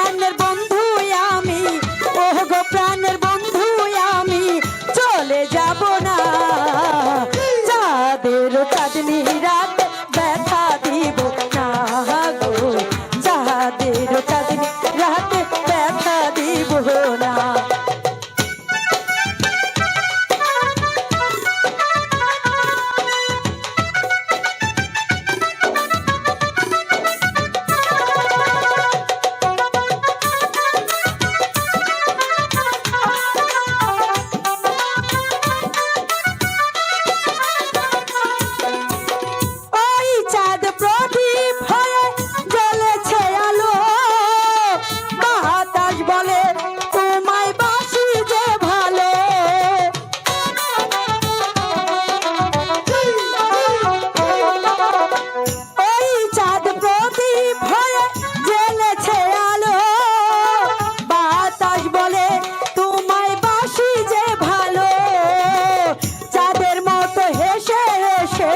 প্রাণের বন্ধু আমি ও গো প্রাণের বন্ধু আমি চলে যাব বলে, তোমায় যে ভালো। ওই চাঁদ প্রদীপ হয়ে জ্বলেছে আলো। বাতাস বলে, তোমায় বাসি যে ভালো। চাঁদের মতো হেসে হেসে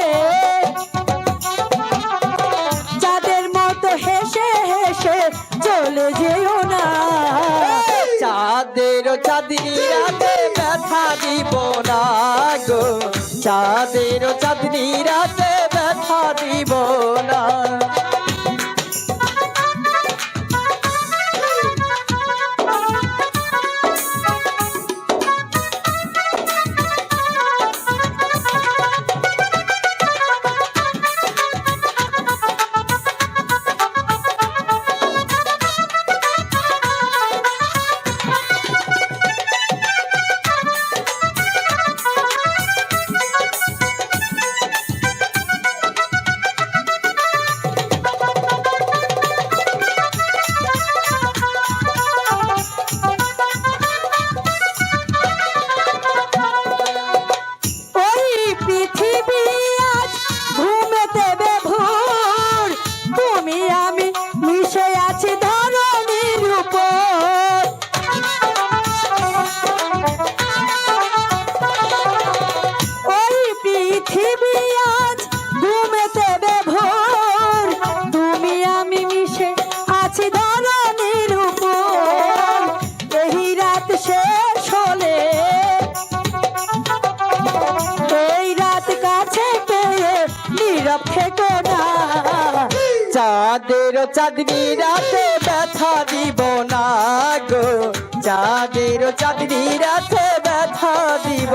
যাদের মতো হেসে হেসে চলে যেও না। চাঁদের চাঁদনি রাতে না গো। চাঁদের নীরব থেকো না। চাঁদের চাঁদনি রাতে ব্যথা দিব না গো। চাঁদের চাঁদনি রাতে ব্যথা দিব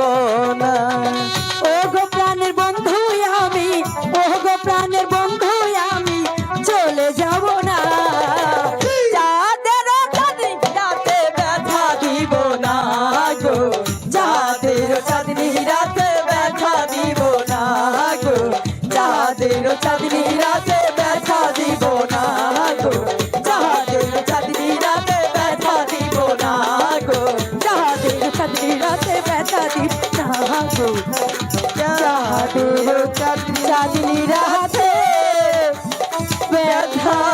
না। ও গো ব্যথা দিস না গো চাঁদনি রাতে ব্যথা